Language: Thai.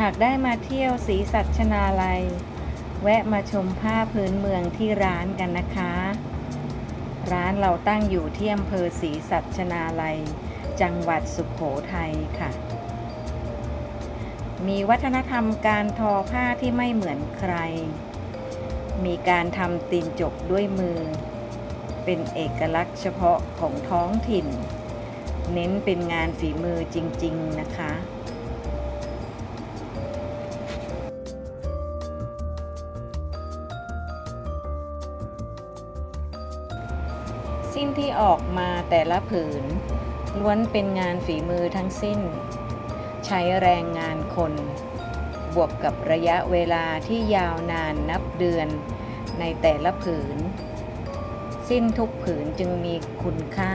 หากได้มาเที่ยวศรีสัชนาลัย แวะมาชมผ้าพื้นเมืองที่ร้านกันนะคะ ร้านเราตั้งอยู่ที่อำเภอศรีสัชนาลัย จังหวัดสุขโขทัยค่ะ มีวัฒนธรรมการทอผ้าที่ไม่เหมือนใคร มีการทำตีนจกด้วยมือ เป็นเอกลักษณ์เฉพาะของท้องถิ่น เน้นเป็นงานฝีมือจริง ๆ นะคะ สิ้นที่ออกมาแต่ละผืน ล้วนเป็นงานฝีมือทั้งสิ้น ใช้แรงงานคน บวกกับระยะเวลาที่ยาวนานนับเดือนในแต่ละผืน สิ้นทุกผืนจึงมีคุณค่า